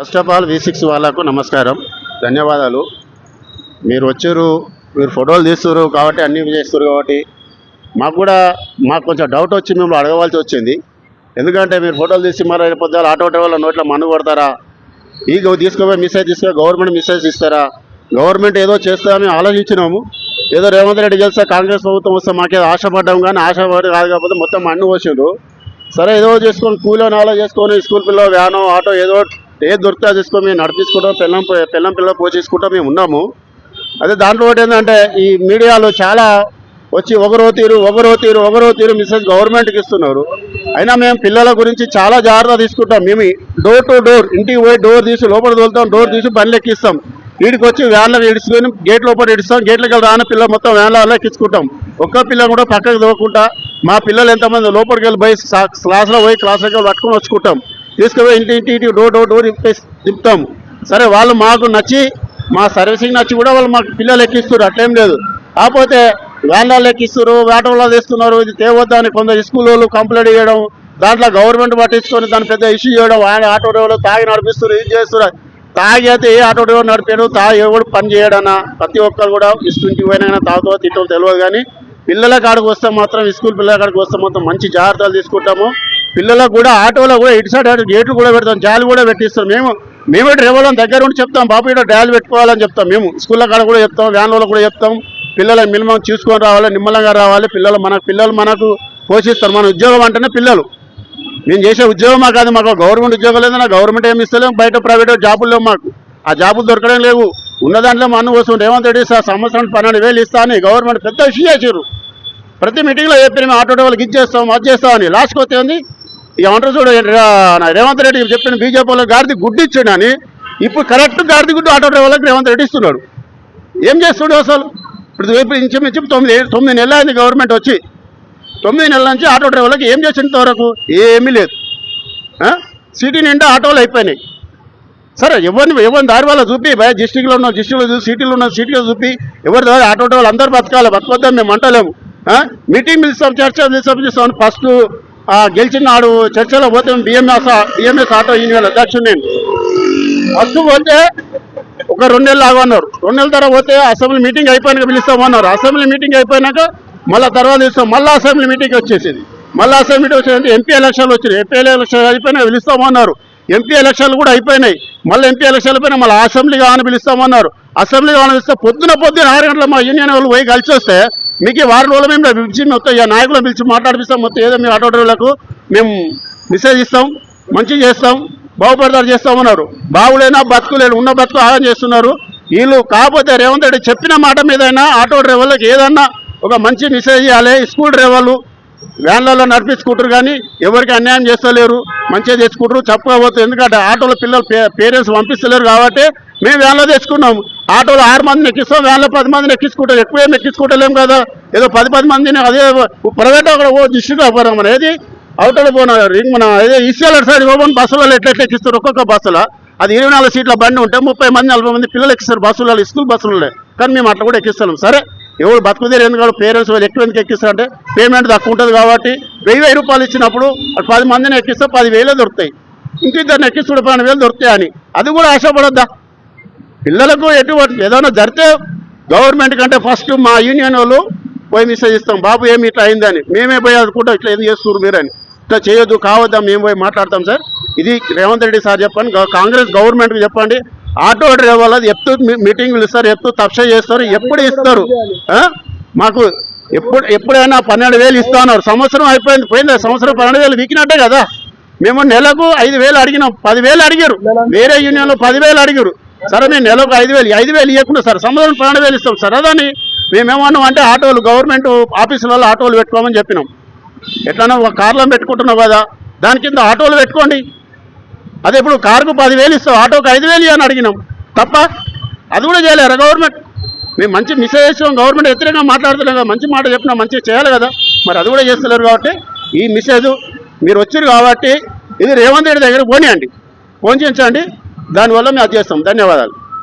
First of all V six వాళ్ళకు నమస్కారం. ధన్యవాదాలు. మీరు వచ్చారు మీరు ఫోటోలు తీస్తున్నారు కాబట్టి అన్నీ చేస్తారు కాబట్టి మాకు కూడా మాకు కొంచెం డౌట్ వచ్చి మేము అడగవలసి వచ్చింది. ఎందుకంటే మీరు ఫోటోలు తీసి మరి పొద్దున ఆటో డ్రైవర్ల నోట్లో మన్ను కొడతారా? ఈ గో- తీసుకోపోయి మిస్సేజ్ తీసుకో గవర్నమెంట్ మిస్సేజ్ ఇస్తారా? గవర్నమెంట్ ఏదో చేస్తామని ఆలోచించినాము. ఏదో రేవంత్ రెడ్డి గెలిస్తే కాంగ్రెస్ ప్రభుత్వం వస్తే మాకేదో ఆశపడ్డాం కానీ ఆశపడి కాదు కాకపోతే మొత్తం మన్ను పోసిండ్రు. సరే ఏదో చేసుకొని కూలో నాలో చేసుకొని స్కూల్ పిల్లలు వ్యానో ఆటో ఏదో ఏది దొరికితే అది తీసుకొని మేము నడిపించుకుంటాం పిల్లం పిల్లం పిల్లలు పోషించుకుంటాం మేము ఉన్నాము. అదే దాంట్లో ఒకటి ఏంటంటే ఈ మీడియాలో చాలా వచ్చి ఒకరో తీరు ఒకరో తీరు ఒకరో తీరు మిస్సెస్ గవర్నమెంట్కి ఇస్తున్నారు. అయినా మేము పిల్లల గురించి చాలా జాగ్రత్త తీసుకుంటాం. మేము డోర్ టు డోర్ ఇంటికి పోయి డోర్ తీసి లోపల తోలుతాం డోర్ తీసి బండ్లు ఎక్కిస్తాం. వీడికి వచ్చి వ్యాన్లో ఇడుచుకొని గేట్ లోపల ఇడుస్తాం గేట్లకి వెళ్ళి రాని పిల్ల మొత్తం వ్యాన్లో ఎక్కించుకుంటాం. ఒక్క పిల్ల కూడా పక్కకు తోకుండా మా పిల్లలు ఎంతమంది లోపలికి వెళ్ళి పోయి క్లాస్లో పోయి క్లాస్లోకి వెళ్ళి పట్టుకొని వచ్చుకుంటాం. తీసుకుపోయి ఇంటి ఇంటి ఇంటి డోర్ డోర్ డోర్ ఇప్పేసి తిప్పుతాము. సరే వాళ్ళు మాకు నచ్చి మా సర్వీసింగ్ నచ్చి కూడా వాళ్ళు మాకు పిల్లలు ఎక్కిస్తారు అట్లేం లేదు. కాకపోతే వ్యాన్లలో ఎక్కిస్తారు ఆటోలో తీస్తున్నారు ఇది తేవద్దని కొందరు స్కూల్ వాళ్ళు కంప్లైంట్ చేయడం దాంట్లో గవర్నమెంట్ పట్టించుకొని దాని పెద్ద ఇష్యూ చేయడం ఆయన ఆటో డ్రైవర్లు తాగి నడిపిస్తారు ఇది చేస్తున్నారు తాగి అయితే ఏ ఆటో డ్రైవర్ నడిపాడు తాగి ఎవడు పని చేయడన్నా ప్రతి ఒక్కరు కూడా ఇస్తుంటి పోయినా తాగుతో తిట్టో తెలియదు కానీ పిల్లల కాడికి వస్తే మాత్రం స్కూల్ పిల్లల కాడికి వస్తే మాత్రం మంచి జాగ్రత్తలు తీసుకుంటాము. పిల్లలకు కూడా ఆటోలో కూడా ఇటు సైడ్ అటు గేట్లు కూడా పెడతాం జాలి కూడా పెట్టిస్తాం. మేము మేమే డ్రైవర్లను దగ్గర ఉండి చెప్తాం బాబు ఇక్కడ డ్యాలు పెట్టుకోవాలని చెప్తాం. మేము స్కూళ్ళ కాడ కూడా చెప్తాం వ్యాన్లలో కూడా చెప్తాం. పిల్లలకు మినిమం చూసుకొని రావాలి నిమ్మలంగా రావాలి. పిల్లలు మన పిల్లలు మనకు పోషిస్తారు. మన ఉద్యోగం అంటేనే పిల్లలు. మేము చేసే ఉద్యోగం మాకు అది మాకు గవర్నమెంట్ ఉద్యోగం లేదన్నా గవర్నమెంట్ ఏమి ఇస్తలేము బయట ప్రైవేట్ జాబులు లేవు మాకు. ఆ జాబులు దొరకడం లేవు. ఉన్న దాంట్లో మన కోసం రేవంత్ రెడ్డి సార్ సంవత్సరం పన్నెండు వేలు ఇస్తా అని గవర్నమెంట్ పెద్ద ఇష్యూ చేసారు ప్రతి మీటింగ్లో చెప్పిన మేము ఆటో వాళ్ళకి ఇచ్చేస్తాం అది చేస్తామని లాస్ట్కి వస్తే ఉంది ఏమంటారు చూడు రా- రేవంత్ రెడ్డి చెప్పిన బీజేపీ వాళ్ళకి గాడిది గుడ్డు ఇచ్చాడు అని ఇప్పుడు కరెక్ట్ గాడిది గుడ్డు ఆటో డ్రైవర్లకు రేవంత్ రెడ్డి ఇస్తున్నాడు. ఏం చేస్తున్నాడు అసలు? ఇప్పుడు ఇప్పుడు ఇంచుమించు తొమ్మిది తొమ్మిది నెలలు అయింది గవర్నమెంట్ వచ్చి. తొమ్మిది నెలల నుంచి ఆటో డ్రైవర్లకు ఏం చేసినంత వరకు ఏమీ లేదు. సిటీ నిండా ఆటోలు అయిపోయినాయి. సరే ఎవరిని ఎవరిని దారి వల్ల చూపి భయ డిస్టిక్లో ఉన్న డిస్టిక్లో చూసి సిటీలో ఉన్న సిటీలో చూపి ఎవరి ద్వారా ఆటో డ్రైవర్లు అందరూ బతకాలి బతకొద్దాం మేము అంటలేము. మీటింగ్ పిలుస్తాం చర్చ పిలుస్తాం పిలుస్తాం ఫస్ట్ గెలిచిన నాడు చర్చలో పోతే బిఎంఎస్ బిఎంఎస్ ఆటో యూనియన్ అధ్యక్షుడు నేను. ఫస్ట్ పోతే ఒక రెండు నెలలు ఆగన్నారు రెండు నెలల తర్వాత పోతే అసెంబ్లీ మీటింగ్ అయిపోయినాక పిలుస్తామన్నారు. అసెంబ్లీ మీటింగ్ అయిపోయినాక మళ్ళీ తర్వాత ఇస్తాం మళ్ళీ అసెంబ్లీ మీటింగ్ వచ్చేసింది. మళ్ళీ అసెంబ్లీ మీటింగ్ వచ్చేది ఎంపీ ఎలక్షన్లు వచ్చినాయి. ఎంపీ ఎలక్షన్ అయిపోయినా పిలుస్తామన్నారు. ఎంపీ ఎలక్షన్లు కూడా అయిపోయినాయి. మళ్ళీ ఎంపీ ఎలక్షన్లు అయిపోయినా మళ్ళీ అసెంబ్లీ కావాలని పిలుస్తామన్నారు. అసెంబ్లీ కావాలని పిలిస్తే పొద్దున పొద్దున ఆరు గంటల మా యూనియన్ వాళ్ళు పోయి కలిసి వస్తే మీకు వారం రోజులు మేము పిలిచి మొత్తం ఇక నాయకులను పిలిచి మాట్లాడిపిస్తాం. మొత్తం ఏదో మీ ఆటో డ్రైవర్లకు మేము మెసేజ్ ఇస్తాం. మంచిగా చేస్తాం. బాగుపడతారు చేస్తామన్నారు బాగులేనా బతుకులేను ఉన్న బతుకు ఆగం చేస్తున్నారు. వీళ్ళు కాకపోతే రేవంత్ రెడ్డి చెప్పిన మాట మీదైనా ఆటో డ్రైవర్లకు ఏదన్నా ఒక మంచి మెసేజ్ ఇవ్వాలి. స్కూల్ డ్రైవర్లు వ్యాన్లలో నడిపించుకుంటారు కానీ ఎవరికి అన్యాయం చేస్తలేరు మంచిగా తెచ్చుకుంటారు చెప్పకపోతే ఎందుకంటే ఆటోలో పిల్లలు పేరెంట్స్ పంపిస్తలేరు కాబట్టి మేము వ్యాన్లో తెచ్చుకున్నాం. ఆటోలో ఆరు మందిని ఎక్కిస్తాం వ్యాన్లో పది మందిని ఎక్కించుకుంటాం ఎక్కువ ఏం ఎక్కించుకుంటలేం కదా. ఏదో పది పది మందిని అదే ప్రైవేట్ అక్కడ ఓ డిస్ట్రిక్ట్ అవ్వడం మన ఏది? అవుటర్ పోన రింగ్ మన ఏదో? ఈసీఎల్ సైడ్ పోవడం బస్సులలో ఎట్లెట్లా ఎక్కిస్తారు? ఒక్కొక్క బస్సులో. అది ఇరవై నాలుగు సీట్ల బండి ఉంటే ముప్పై మంది నలభై మంది పిల్లలు ఎక్కిస్తారు బస్సులలో స్కూల్ బస్సులలో. కానీ మేము అట్లా కూడా ఎక్కిస్తున్నాం సరే. ఎవరు బతుకుదేరు ఎందుకు పేరెంట్స్ వాళ్ళు ఎక్కువ ఎందుకు ఎక్కిస్తారంటే పేమెంట్ తక్కువ ఉంటుంది కాబట్టి వెయ్యి వెయ్యి రూపాయలు ఇచ్చినప్పుడు పది మందిని ఎక్కిస్తే పదివేలే దొరుకుతాయి. ఇంకిద్దరిని ఎక్కిస్తుడు పన్నెండు వేలు దొరుకుతాయి అని. అది కూడా ఆశపడద్దా? పిల్లలకు ఎటువంటి ఏదైనా జరితే గవర్నమెంట్ కంటే ఫస్ట్ మా యూనియన్ వాళ్ళు పోయి మెసేజ్ ఇస్తాం బాబు ఏమి ఇట్లా అయిందని మేమే పోయి అనుకుంటాం ఇట్లా ఏం చేస్తున్నారు మీరని ఇట్లా చేయొద్దు కావద్దా మేము పోయి మాట్లాడతాం సార్. ఇది రేవంత్ రెడ్డి సార్ చెప్పండి కాంగ్రెస్ గవర్నమెంట్కి చెప్పండి. ఆటో డ్రైవర్లు అది ఎప్పుడు మీటింగ్లు ఇస్తారు. ఎప్పుడు తప్ష చేస్తారు. ఎప్పుడు ఇస్తారు? ఆ? మాకు ఎప్పుడు ఎప్పుడైనా పన్నెండు వేలు ఇస్తున్నారు సంవత్సరం అయిపోయింది. పోయింది? సంవత్సరం పన్నెండు వేలు వీకినట్టే కదా. మేము నెలకు ఐదు వేలు అడిగినాం. పదివేలు అడిగారు. వేరే యూనియన్లో పదివేలు అడిగారు. సరే మేము నెలకు ఐదు వేలు ఐదు వేలు ఇవ్వకుండా సార్ సంవత్సరం పన్నెండు వేలు ఇస్తాం సార్. అదని మేమేమన్నాం అంటే ఆటోలు గవర్నమెంట్ ఆఫీసులలో ఆటోలు పెట్టుకోమని చెప్పినాం. ఎట్లన్నా ఒక కార్లో పెట్టుకుంటున్నావు కదా. దాని కింద ఆటోలు పెట్టుకోండి. అదే ఇప్పుడు కారుకు పదివేలు ఇస్తావు ఆటోకి ఐదు వేలు అని అడిగినాం. తప్ప అది కూడా చేయలేరు గవర్నమెంట్. మేము మంచి మిసేజ్ చేసాం గవర్నమెంట్ వ్యతిరేకంగా మాట్లాడుతున్నాం కదా మంచి మాట చెప్పినా మంచిగా చేయాలి కదా. మరి అది కూడా చేస్తలేరు కాబట్టి ఈ మిసేజ్ మీరు వచ్చారు కాబట్టి ఇది రేవంత్ రెడ్డి దగ్గర పోనీయండి. ఫోన్ చేయించండి. దానివల్ల మేము అది చేస్తాం. ధన్యవాదాలు.